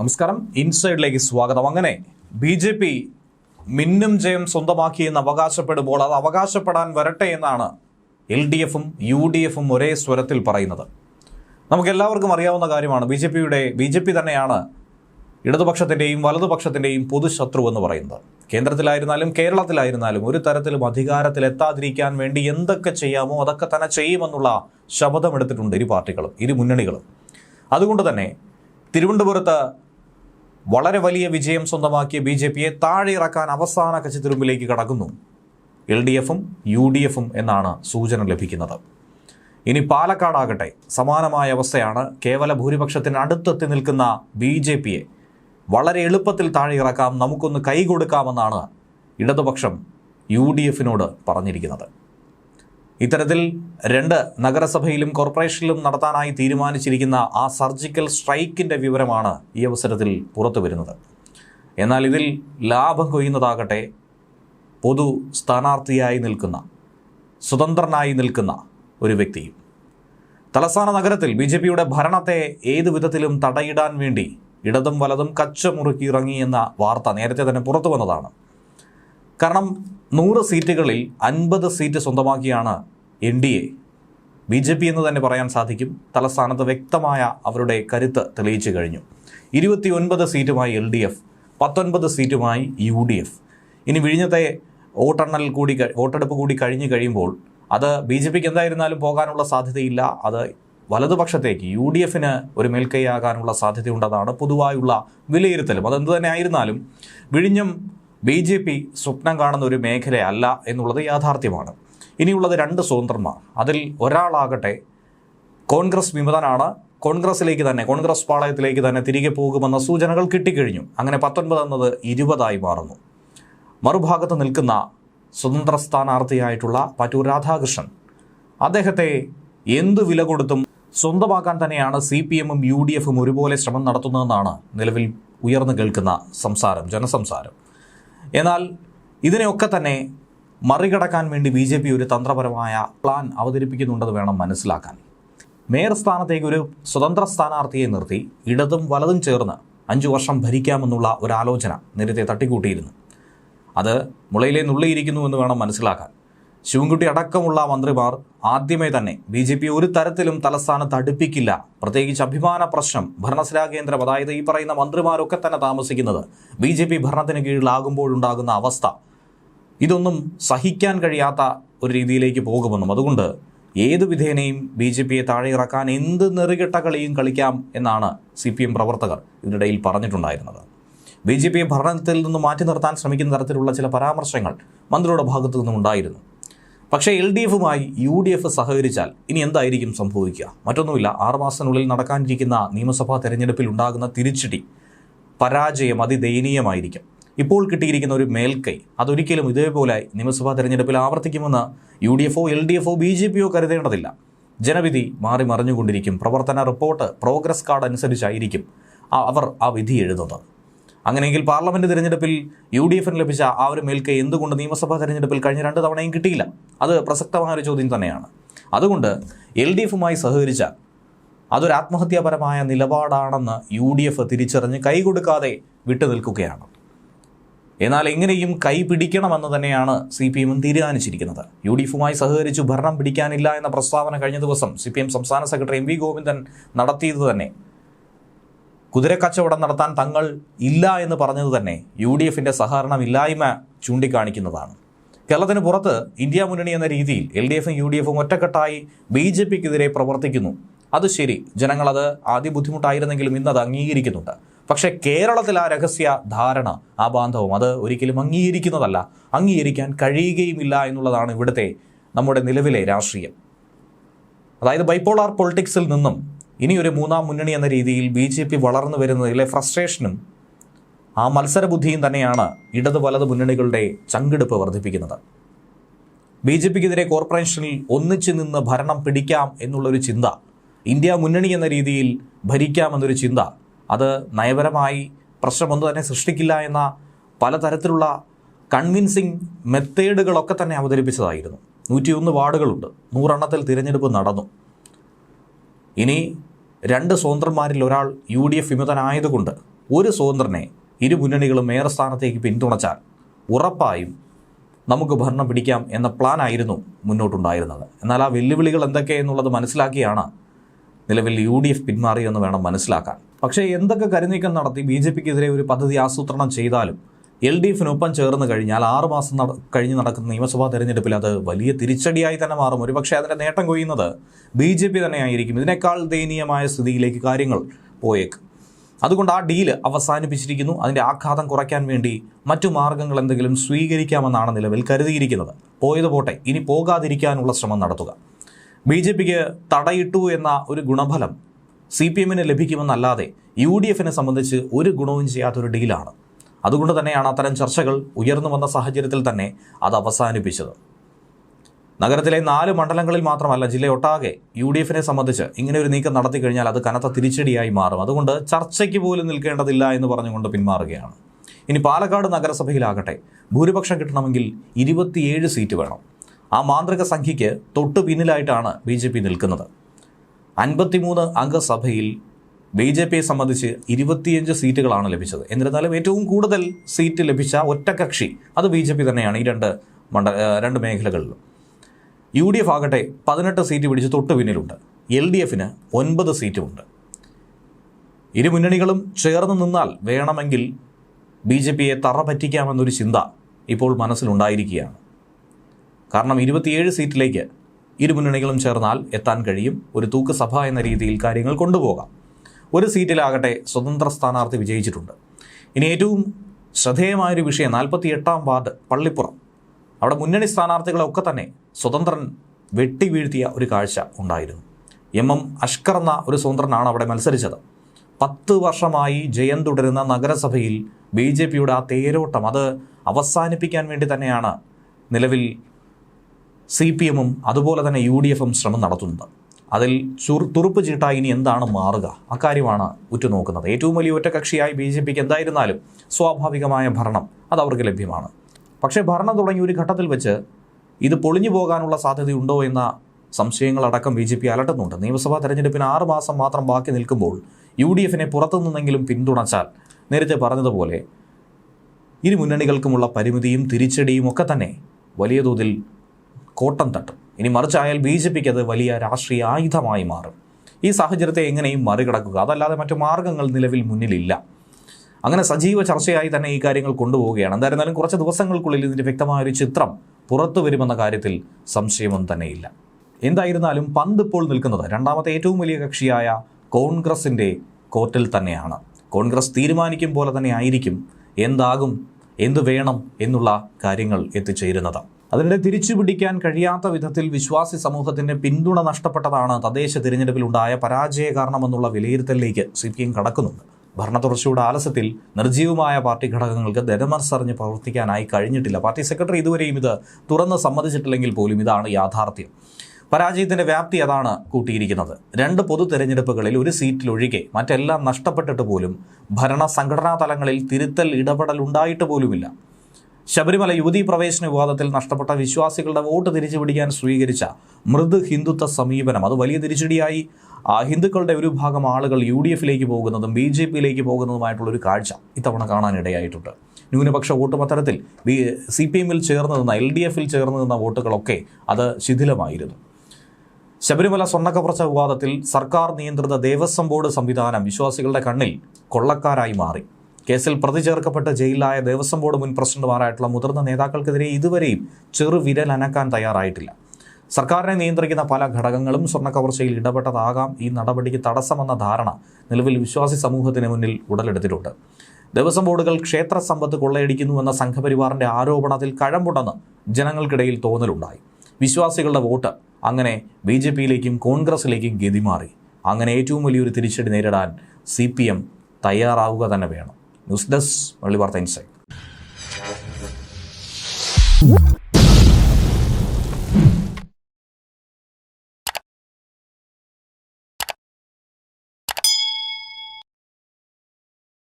നമസ്കാരം. ഇൻസൈഡിലേക്ക് സ്വാഗതം. അങ്ങനെ ബി ജെ പി മിന്നും ജയം സ്വന്തമാക്കിയെന്ന് അവകാശപ്പെടുമ്പോൾ അത് അവകാശപ്പെടാൻ വരട്ടെ എന്നാണ് എൽ ഡി എഫും യു ഡി എഫും ഒരേ സ്വരത്തിൽ പറയുന്നത്. നമുക്കെല്ലാവർക്കും അറിയാവുന്ന കാര്യമാണ് ബി ജെ പിയുടെ ബി ജെ പി തന്നെയാണ് ഇടതുപക്ഷത്തിന്റെയും വലതുപക്ഷത്തിന്റെയും പൊതുശത്രു എന്ന് പറയുന്നത്. കേന്ദ്രത്തിലായിരുന്നാലും കേരളത്തിലായിരുന്നാലും ഒരു തരത്തിലും അധികാരത്തിൽ എത്താതിരിക്കാൻ വേണ്ടി എന്തൊക്കെ ചെയ്യാമോ അതൊക്കെ തന്നെ ചെയ്യുമെന്നുള്ള ശപഥമെടുത്തിട്ടുണ്ട് ഇരു പാർട്ടികളും ഇരു മുന്നണികളും. അതുകൊണ്ട് തന്നെ തിരുവനന്തപുരത്ത് വളരെ വലിയ വിജയം സ്വന്തമാക്കിയ ബി ജെ പിയെ താഴെ ഇറക്കാൻ അവസാന കച്ചിത്തിരുമ്പിലേക്ക് കടക്കുന്നു. എൽ ഡി എഫും യു ഡി എഫും എന്നാണ് സൂചന ലഭിക്കുന്നത്. ഇനി പാലക്കാടാകട്ടെ. സമാനമായ അവസ്ഥയാണ് കേവല ഭൂരിപക്ഷത്തിന് അടുത്തെത്തി നിൽക്കുന്ന ബി ജെ പിയെ. വളരെ എളുപ്പത്തിൽ താഴെ ഇറക്കാം നമുക്കൊന്ന് കൈകൊടുക്കാമെന്നാണ് ഇടതുപക്ഷം യു ഡി എഫിനോട് പറഞ്ഞിരിക്കുന്നത്. ഇത്തരത്തിൽ രണ്ട് നഗരസഭയിലും കോർപ്പറേഷനിലും നടത്താനായി തീരുമാനിച്ചിരിക്കുന്ന ആ സർജിക്കൽ സ്ട്രൈക്കിന്റെ വിവരമാണ് ഈ അവസരത്തിൽ പുറത്തു വരുന്നത്. എന്നാൽ ഇതിൽ ലാഭം കൊയ്യുന്നതാകട്ടെ പൊതു സ്ഥാനാർത്ഥിയായി നിൽക്കുന്ന സ്വതന്ത്രനായി നിൽക്കുന്ന ഒരു വ്യക്തിയും. തലസ്ഥാന നഗരത്തിൽ ബി ജെ പിയുടെ ഭരണത്തെ ഏതു വിധത്തിലും തടയിടാൻ വേണ്ടി ഇടതും വലതും കച്ചമുറുക്കി ഇറങ്ങി എന്ന വാർത്ത നേരത്തെ തന്നെ പുറത്തു വന്നതാണ്. കാരണം നൂറ് സീറ്റുകളിൽ അൻപത് seat സ്വന്തമാക്കിയാണ് N D A B J P എന്ന് തന്നെ പറയാൻ സാധിക്കും. തലസ്ഥാനത്ത് വ്യക്തമായ അവരുടെ കരുത്ത് തെളിയിച്ചു കഴിഞ്ഞു. ഇരുപത്തിയൊൻപത് സീറ്റുമായി എൽ ഡി എഫ് പത്തൊൻപത് സീറ്റുമായി യു ഡി എഫ്. ഇനി വിഴിഞ്ഞത്തെ വോട്ടെണ്ണൽ കൂടി വോട്ടെടുപ്പ് കൂടി കഴിഞ്ഞു കഴിയുമ്പോൾ അത് ബി ജെ പിക്ക് എന്തായിരുന്നാലും പോകാനുള്ള സാധ്യതയില്ല. അത് വലതുപക്ഷത്തേക്ക് യു ഡി എഫിന് ഒരു മേൽക്കൈയാകാനുള്ള സാധ്യതയുണ്ടെന്നാണ് പൊതുവായുള്ള വിലയിരുത്തലും. അതെന്ത് തന്നെ ആയിരുന്നാലും വിഴിഞ്ഞം ബി ജെ പി സ്വപ്നം കാണുന്ന ഒരു മേഖലയല്ല എന്നുള്ളത് യാഥാർത്ഥ്യമാണ്. ഇനിയുള്ളത് രണ്ട് സ്വതന്ത്രന്മാർ. അതിൽ ഒരാളാകട്ടെ കോൺഗ്രസ് വിമതനാണ്. കോൺഗ്രസിലേക്ക് തന്നെ കോൺഗ്രസ് പാളയത്തിലേക്ക് തന്നെ തിരികെ പോകുമെന്ന സൂചനകൾ കിട്ടിക്കഴിഞ്ഞു. അങ്ങനെ പത്തൊൻപത് എന്നത് ഇരുപതായി മാറുന്നു. മറുഭാഗത്ത് നിൽക്കുന്ന സ്വതന്ത്ര സ്ഥാനാർത്ഥിയായിട്ടുള്ള പറ്റൂർ രാധാകൃഷ്ണൻ. അദ്ദേഹത്തെ എന്തു വില കൊടുത്തും സ്വന്തമാക്കാൻ തന്നെയാണ് സി പി എമ്മും യു ഡി എഫും ഒരുപോലെ ശ്രമം നടത്തുന്നതെന്നാണ് നിലവിൽ ഉയർന്നു കേൾക്കുന്ന സംസാരം ജനസംസാരം. എന്നാൽ ഇതിനെയൊക്കെ തന്നെ മറികടക്കാൻ വേണ്ടി ബി ജെ പി ഒരു തന്ത്രപരമായ പ്ലാൻ അവതരിപ്പിക്കുന്നുണ്ടെന്ന് വേണം മനസ്സിലാക്കാൻ. മേയർ സ്ഥാനത്തേക്ക് ഒരു സ്വതന്ത്ര സ്ഥാനാർത്ഥിയെ നിർത്തി ഇടതും വലതും ചേർന്ന് അഞ്ചു വർഷം ഭരിക്കാമെന്നുള്ള ഒരു ആലോചന നേരത്തെ തട്ടിക്കൂട്ടിയിരുന്നു. അത് മുളയിലെ നുള്ളിയിരിക്കുന്നു എന്ന് വേണം മനസ്സിലാക്കാൻ. ശിവൻകുട്ടി അടക്കമുള്ള മന്ത്രിമാർ ആദ്യമേ തന്നെ ബി ജെ പി ഒരു തരത്തിലും തലസ്ഥാനത്ത് അടുപ്പിക്കില്ല. പ്രത്യേകിച്ച് അഭിമാന പ്രശ്നം ഭരണസിരാ കേന്ദ്രം അതായത് ഈ പറയുന്ന മന്ത്രിമാരൊക്കെ തന്നെ താമസിക്കുന്നത് ബി ജെ പി ഭരണത്തിന് കീഴിലാകുമ്പോഴുണ്ടാകുന്ന അവസ്ഥ ഇതൊന്നും സഹിക്കാൻ കഴിയാത്ത ഒരു രീതിയിലേക്ക് പോകുമെന്നും അതുകൊണ്ട് ഏത് വിധേനയും ബി ജെ പിയെ താഴെ ഇറക്കാൻ എന്ത് നെറുകെട്ട കളിയും കളിക്കാം എന്നാണ് സി പി എം പ്രവർത്തകർ ഇതിനിടയിൽ പറഞ്ഞിട്ടുണ്ടായിരുന്നത്. ബി ജെ പിയെ ഭരണത്തിൽ നിന്ന് മാറ്റി നിർത്താൻ ശ്രമിക്കുന്ന തരത്തിലുള്ള ചില പരാമർശങ്ങൾ മന്ത്രിയുടെ ഭാഗത്തു നിന്നും ഉണ്ടായിരുന്നു. പക്ഷേ എൽ ഡി എഫുമായി യു ഡി എഫ് സഹകരിച്ചാൽ ഇനി എന്തായിരിക്കും സംഭവിക്കുക? മറ്റൊന്നുമില്ല ആറുമാസത്തിനുള്ളിൽ നടക്കാനിരിക്കുന്ന നിയമസഭാ തെരഞ്ഞെടുപ്പിൽ ഉണ്ടാകുന്ന തിരിച്ചടി പരാജയം അതിദയനീയമായിരിക്കും. ഇപ്പോൾ കിട്ടിയിരിക്കുന്ന ഒരു മേൽക്കൈ അതൊരിക്കലും ഇതേപോലെ നിയമസഭാ തെരഞ്ഞെടുപ്പിൽ ആവർത്തിക്കുമെന്ന് യു ഡി എഫോ എൽ ഡി എഫോ ബി ജെ പിയോ കരുതേണ്ടതില്ല. ജനവിധി മാറി മറിഞ്ഞുകൊണ്ടിരിക്കും. പ്രവർത്തന റിപ്പോർട്ട് പ്രോഗ്രസ് കാർഡ് അനുസരിച്ചായിരിക്കും അവർ ആ വിധി എഴുതുന്നത്. അങ്ങനെയെങ്കിൽ പാർലമെന്റ് തിരഞ്ഞെടുപ്പിൽ യു ഡി എഫിന് ലഭിച്ച ആ ഒരു മേൽക്കൈ എന്തുകൊണ്ട് നിയമസഭാ തെരഞ്ഞെടുപ്പിൽ കഴിഞ്ഞ രണ്ട് തവണയും കിട്ടിയില്ല? അത് പ്രസക്തമായ ഒരു ചോദ്യം തന്നെയാണ്. അതുകൊണ്ട് എൽ ഡി എഫുമായി സഹകരിച്ച അതൊരു ആത്മഹത്യാപരമായ നിലപാടാണെന്ന് യു ഡി എഫ് തിരിച്ചറിഞ്ഞ് കൈകൊടുക്കാതെ വിട്ടുനിൽക്കുകയാണ്. എന്നാൽ എങ്ങനെയും കൈ പിടിക്കണമെന്ന് തന്നെയാണ് സി പി എമ്മും തീരുമാനിച്ചിരിക്കുന്നത്. യു ഡി എഫുമായി സഹകരിച്ചു ഭരണം പിടിക്കാനില്ല എന്ന പ്രസ്താവന കഴിഞ്ഞ ദിവസം സി പി എം സംസ്ഥാന സെക്രട്ടറി എം വി ഗോവിന്ദൻ നടത്തിയത് തന്നെ. കുതിരക്കച്ചവടം നടത്താൻ തങ്ങൾ ഇല്ല എന്ന് പറഞ്ഞത് തന്നെ യു ഡി എഫിന്റെ സഹകരണമില്ലായ്മ ചൂണ്ടിക്കാണിക്കുന്നതാണ്. കേരളത്തിന് പുറത്ത് ഇന്ത്യ മുന്നണി എന്ന രീതിയിൽ എൽ ഡി എഫും യു ഡി എഫും ഒറ്റക്കെട്ടായി ബി ജെ പിക്കെതിരെ പ്രവർത്തിക്കുന്നു. അത് ശരി ജനങ്ങളത് ആദ്യ ബുദ്ധിമുട്ടായിരുന്നെങ്കിലും ഇന്നത് അംഗീകരിക്കുന്നുണ്ട്. പക്ഷേ കേരളത്തിൽ ആ രഹസ്യ ധാരണ ആ ബാന്ധവം അത് ഒരിക്കലും അംഗീകരിക്കുന്നതല്ല. അംഗീകരിക്കാൻ കഴിയുകയുമില്ല എന്നുള്ളതാണ് ഇവിടുത്തെ നമ്മുടെ നിലവിലെ രാഷ്ട്രീയം. അതായത് ബൈപ്പോളാർ പൊളിറ്റിക്സിൽ നിന്നും ഇനിയൊരു മൂന്നാം മുന്നണി എന്ന രീതിയിൽ ബി ജെ പി വളർന്നു വരുന്നതിലെ ഫ്രസ്ട്രേഷനും ആ മത്സരബുദ്ധിയും തന്നെയാണ് ഇടത് വലത് മുന്നണികളുടെ ചങ്കെടുപ്പ് വർദ്ധിപ്പിക്കുന്നത്. ബി ജെ പിക്കെതിരെ കോർപ്പറേഷനിൽ ഒന്നിച്ചു നിന്ന് ഭരണം പിടിക്കാം എന്നുള്ളൊരു ചിന്ത ഇന്ത്യ മുന്നണി എന്ന രീതിയിൽ ഭരിക്കാമെന്നൊരു ചിന്ത അത് നയപരമായി പ്രശ്നമൊന്നും തന്നെ സൃഷ്ടിക്കില്ല എന്ന പലതരത്തിലുള്ള കൺവിൻസിങ് മെത്തേഡുകളൊക്കെ തന്നെ അവതരിപ്പിച്ചതായിരുന്നു. നൂറ്റിയൊന്ന് വാർഡുകളുണ്ട്. നൂറെണ്ണത്തിൽ തിരഞ്ഞെടുപ്പ് നടന്നു. ഇനി രണ്ട് സ്വതന്ത്രന്മാരിൽ ഒരാൾ യു ഡി എഫ് വിമതനായതുകൊണ്ട് ഒരു സ്വതന്ത്രനെ ഇരു മുന്നണികളും മേയർ സ്ഥാനത്തേക്ക് പിന്തുണച്ചാൽ ഉറപ്പായും നമുക്ക് ഭരണം പിടിക്കാം എന്ന പ്ലാനായിരുന്നു മുന്നോട്ടുണ്ടായിരുന്നത്. എന്നാൽ ആ വെല്ലുവിളികൾ എന്തൊക്കെ എന്നുള്ളത് മനസ്സിലാക്കിയാണ് നിലവിൽ യു ഡി എഫ് പിന്മാറിയെന്ന് വേണം മനസ്സിലാക്കാൻ. പക്ഷേ എന്തൊക്കെ കരുനീക്കം നടത്തി ബി ജെ പിക്കെതിരെ ഒരു പദ്ധതി ആസൂത്രണം ചെയ്താലും എൽ ഡി എഫിനൊപ്പം ചേർന്ന് കഴിഞ്ഞാൽ ആറുമാസം നട കഴിഞ്ഞ് നടക്കുന്ന നിയമസഭാ തെരഞ്ഞെടുപ്പിൽ അത് വലിയ തിരിച്ചടിയായി തന്നെ മാറും. ഒരുപക്ഷെ അതിന്റെ നേട്ടം കൊയ്യുന്നത് ബി ജെ പി തന്നെയായിരിക്കും. ഇതിനേക്കാൾ ദയനീയമായ സ്ഥിതിയിലേക്ക് കാര്യങ്ങൾ പോയേക്കും. അതുകൊണ്ട് ആ ഡീൽ അവസാനിപ്പിച്ചിരിക്കുന്നു. അതിന്റെ ആഘാതം കുറയ്ക്കാൻ വേണ്ടി മറ്റു മാർഗങ്ങൾ എന്തെങ്കിലും സ്വീകരിക്കാമെന്നാണ് നിലവിൽ കരുതിയിരിക്കുന്നത്. പോയത് പോട്ടെ ഇനി പോകാതിരിക്കാനുള്ള ശ്രമം നടത്തുക. ബി ജെ പിക്ക് തടയിട്ടു എന്ന ഒരു ഗുണഫലം സി പി എമ്മിന് ലഭിക്കുമെന്നല്ലാതെ യു ഡി എഫിനെ സംബന്ധിച്ച് ഒരു ഗുണവും ചെയ്യാത്തൊരു ഡീലാണ്. അതുകൊണ്ട് തന്നെയാണ് അത്തരം ചർച്ചകൾ ഉയർന്നു വന്ന സാഹചര്യത്തിൽ തന്നെ അത് അവസാനിപ്പിച്ചത്. നഗരത്തിലെ നാല് മണ്ഡലങ്ങളിൽ മാത്രമല്ല ജില്ലയൊട്ടാകെ യു ഡി എഫിനെ സംബന്ധിച്ച് ഇങ്ങനെ ഒരു നീക്കം നടത്തി കഴിഞ്ഞാൽ അത് കനത്ത തിരിച്ചടിയായി മാറും. അതുകൊണ്ട് ചർച്ചയ്ക്ക് പോലും നിൽക്കേണ്ടതില്ല എന്ന് പറഞ്ഞുകൊണ്ട് പിന്മാറുകയാണ്. ഇനി പാലക്കാട് നഗരസഭയിലാകട്ടെ ഭൂരിപക്ഷം കിട്ടണമെങ്കിൽ ഇരുപത്തിയേഴ് സീറ്റ് വേണം. ആ മാന്ത്രിക സംഖ്യയ്ക്ക് തൊട്ടു പിന്നിലായിട്ടാണ് ബി നിൽക്കുന്നത്. അൻപത്തിമൂന്ന് അംഗസഭയിൽ ബി ജെ പിയെ സംബന്ധിച്ച് ഇരുപത്തിയഞ്ച് സീറ്റുകളാണ് ലഭിച്ചത്. എന്നിരുന്നാലും ഏറ്റവും കൂടുതൽ സീറ്റ് ലഭിച്ച ഒറ്റകക്ഷി അത് ബി ജെ പി തന്നെയാണ് ഈ രണ്ട് മണ്ഡ രണ്ട് മേഖലകളിലും. യു ഡി എഫ് ആകട്ടെ പതിനെട്ട് സീറ്റ് പിടിച്ച് തൊട്ട് പിന്നിലുണ്ട്. എൽ ഡി എഫിന് ഒൻപത് സീറ്റുമുണ്ട്. ഇരു മുന്നണികളും ചേർന്ന് നിന്നാൽ വേണമെങ്കിൽ ബി ജെ പിയെ തറ പറ്റിക്കാമെന്നൊരു ചിന്ത ഇപ്പോൾ മനസ്സിലുണ്ടായിരിക്കുകയാണ്. കാരണം ഇരുപത്തിയേഴ് സീറ്റിലേക്ക് ഇരു മുന്നണികളും ചേർന്നാൽ എത്താൻ കഴിയും. ഒരു തൂക്ക് സഭ എന്ന രീതിയിൽ കാര്യങ്ങൾ കൊണ്ടുപോകാം. ഒരു സീറ്റിലാകട്ടെ സ്വതന്ത്ര സ്ഥാനാർത്ഥി വിജയിച്ചിട്ടുണ്ട്. ഇനി ഏറ്റവും ശ്രദ്ധേയമായൊരു വിഷയം നാൽപ്പത്തി എട്ടാം വാർഡ് പള്ളിപ്പുറം. അവിടെ മുന്നണി സ്ഥാനാർത്ഥികളൊക്കെ തന്നെ സ്വതന്ത്രൻ വെട്ടി വീഴ്ത്തിയ ഒരു കാഴ്ച ഉണ്ടായിരുന്നു. എം. എം. അഷ്കർ എന്ന ഒരു സ്വതന്ത്രനാണ് അവിടെ മത്സരിച്ചത്. പത്ത് വർഷമായി ജയം തുടരുന്ന നഗരസഭയിൽ ബി ജെ പിയുടെ ആ തേരോട്ടം അത് അവസാനിപ്പിക്കാൻ വേണ്ടി തന്നെയാണ് നിലവിൽ സി പി എമ്മും അതുപോലെ തന്നെ യു ഡി എഫും ശ്രമം നടത്തുന്നത് അതിൽ ചുർ തുറുപ്പ് ചീട്ടായി ഇനി എന്താണ് മാറുക? അക്കാര്യമാണ് ഉറ്റുനോക്കുന്നത്. ഏറ്റവും വലിയ ഒറ്റകക്ഷിയായി ബി ജെ പിക്ക് എന്തായിരുന്നാലും സ്വാഭാവികമായ ഭരണം അത് അവർക്ക് ലഭ്യമാണ്. പക്ഷേ ഭരണം തുടങ്ങിയ ഒരു ഘട്ടത്തിൽ വെച്ച് ഇത് പൊളിഞ്ഞു പോകാനുള്ള സാധ്യതയുണ്ടോ എന്ന സംശയങ്ങളടക്കം ബി ജെ പി അലട്ടുന്നുണ്ട്. നിയമസഭാ തെരഞ്ഞെടുപ്പിന് ആറ് മാസം മാത്രം ബാക്കി നിൽക്കുമ്പോൾ യു ഡി എഫിനെ പുറത്തുനിന്നെങ്കിലും പിന്തുണച്ചാൽ നേരത്തെ പറഞ്ഞതുപോലെ ഇരു മുന്നണികൾക്കുമുള്ള പരിമിതിയും തിരിച്ചടിയും ഒക്കെ തന്നെ വലിയ തോതിൽ കോട്ടം തട്ടും. ഇനി മറിച്ചായാൽ ബി ജെ പിക്ക് അത് വലിയ രാഷ്ട്രീയ ആയുധമായി മാറും. ഈ സാഹചര്യത്തെ എങ്ങനെയും മറികടക്കുക. അതല്ലാതെ മറ്റു മാർഗങ്ങൾ നിലവിൽ മുന്നിലില്ല. അങ്ങനെ സജീവ ചർച്ചയായി തന്നെ ഈ കാര്യങ്ങൾ കൊണ്ടുപോവുകയാണ്. എന്തായിരുന്നാലും കുറച്ച് ദിവസങ്ങൾക്കുള്ളിൽ ഇതിന്റെ വ്യക്തമായൊരു ചിത്രം പുറത്തു വരുമെന്ന കാര്യത്തിൽ സംശയമൊന്നും തന്നെയില്ല. എന്തായിരുന്നാലും പന്ത് ഇപ്പോൾ നിൽക്കുന്നത് രണ്ടാമത്തെ ഏറ്റവും വലിയ കക്ഷിയായ കോൺഗ്രസിന്റെ കോർട്ടിൽ തന്നെയാണ്. കോൺഗ്രസ് തീരുമാനിക്കും പോലെ തന്നെ ആയിരിക്കും. എന്താകും? എന്ത് വേണം? എന്നുള്ള കാര്യങ്ങൾ എത്തിച്ചേരുന്നത്. അതിനിടെ തിരിച്ചു പിടിക്കാൻ കഴിയാത്ത വിധത്തിൽ വിശ്വാസി സമൂഹത്തിന്റെ പിന്തുണ നഷ്ടപ്പെട്ടതാണ് തദ്ദേശ തിരഞ്ഞെടുപ്പിലുണ്ടായ പരാജയ കാരണമെന്നുള്ള വിലയിരുത്തലിലേക്ക് സി പി എം കടക്കുന്നുണ്ട്. ഭരണ തുടർച്ചയുടെ ആലസ്യത്തിൽ നിർജീവമായ പാർട്ടി ഘടകങ്ങൾക്ക് ധനമനസ്സറിഞ്ഞ് പ്രവർത്തിക്കാനായി കഴിഞ്ഞിട്ടില്ല. പാർട്ടി സെക്രട്ടറി ഇതുവരെയും ഇത് തുറന്ന് സമ്മതിച്ചിട്ടില്ലെങ്കിൽ പോലും ഇതാണ് യാഥാർത്ഥ്യം. പരാജയത്തിന്റെ വ്യാപ്തി അതാണ് കൂട്ടിയിരിക്കുന്നത്. രണ്ട് പൊതു തെരഞ്ഞെടുപ്പുകളിൽ ഒരു സീറ്റിലൊഴികെ മറ്റെല്ലാം നഷ്ടപ്പെട്ടിട്ട് പോലും ഭരണ സംഘടനാ തലങ്ങളിൽ തിരുത്തൽ ഇടപെടൽ ഉണ്ടായിട്ട് പോലുമില്ല. ശബരിമല യുവതീ പ്രവേശന വിവാദത്തിൽ നഷ്ടപ്പെട്ട വിശ്വാസികളുടെ വോട്ട് തിരിച്ചു പിടിക്കാൻ സ്വീകരിച്ച മൃദു ഹിന്ദുത്വ സമീപനം അത് വലിയ തിരിച്ചടിയായി. ആ ഹിന്ദുക്കളുടെ ഒരു ഭാഗം ആളുകൾ യു ഡി എഫിലേക്ക് പോകുന്നതും ബി ജെ പിയിലേക്ക് പോകുന്നതുമായിട്ടുള്ളൊരു കാഴ്ച ഇത്തവണ കാണാനിടയായിട്ടുണ്ട്. ന്യൂനപക്ഷ വോട്ടും അത്തരത്തിൽ ബി സി പി എമ്മിൽ ചേർന്ന് നിന്ന എൽ ഡി എഫിൽ ചേർന്ന് നിന്ന വോട്ടുകളൊക്കെ അത് ശിഥിലമായിരുന്നു. ശബരിമല സ്വർണക്കവർച്ച വിവാദത്തിൽ സർക്കാർ നിയന്ത്രിത ദേവസ്വം ബോർഡ് സംവിധാനം വിശ്വാസികളുടെ കണ്ണിൽ കൊള്ളക്കാരായി മാറി. കേസിൽ പ്രതി ചേർക്കപ്പെട്ട് ജയിലിലായ ദേവസ്വം ബോർഡ് മുൻ പ്രസിഡന്റുമാരായിട്ടുള്ള മുതിർന്ന നേതാക്കൾക്കെതിരെ ഇതുവരെയും ചെറുവിരൽ അനക്കാൻ തയ്യാറായിട്ടില്ല. സർക്കാരിനെ നിയന്ത്രിക്കുന്ന പല ഘടകങ്ങളും സ്വർണക്കവർച്ചയിൽ ഇടപെട്ടതാകാം. ഈ നടപടിക്ക് തടസ്സമെന്ന ധാരണ നിലവിൽ വിശ്വാസി സമൂഹത്തിന് മുന്നിൽ ഉടലെടുത്തിട്ടുണ്ട്. ദേവസ്വം ബോർഡുകൾ ക്ഷേത്ര സമ്പത്ത് കൊള്ളയടിക്കുന്നുവെന്ന സംഘപരിവാറിന്റെ ആരോപണത്തിൽ കഴമ്പുണ്ടെന്ന് ജനങ്ങൾക്കിടയിൽ തോന്നലുണ്ടായി. വിശ്വാസികളുടെ വോട്ട് അങ്ങനെ ബി ജെ പിയിലേക്കും കോൺഗ്രസിലേക്കും ഗതിമാറി. അങ്ങനെ ഏറ്റവും വലിയൊരു തിരിച്ചടി നേരിടാൻ സി പി എം തയ്യാറാവുക തന്നെ വേണം. ന്യൂസ് ഡെസ്ക് വെള്ളി വാർത്ത ഇൻസൈറ്റ്.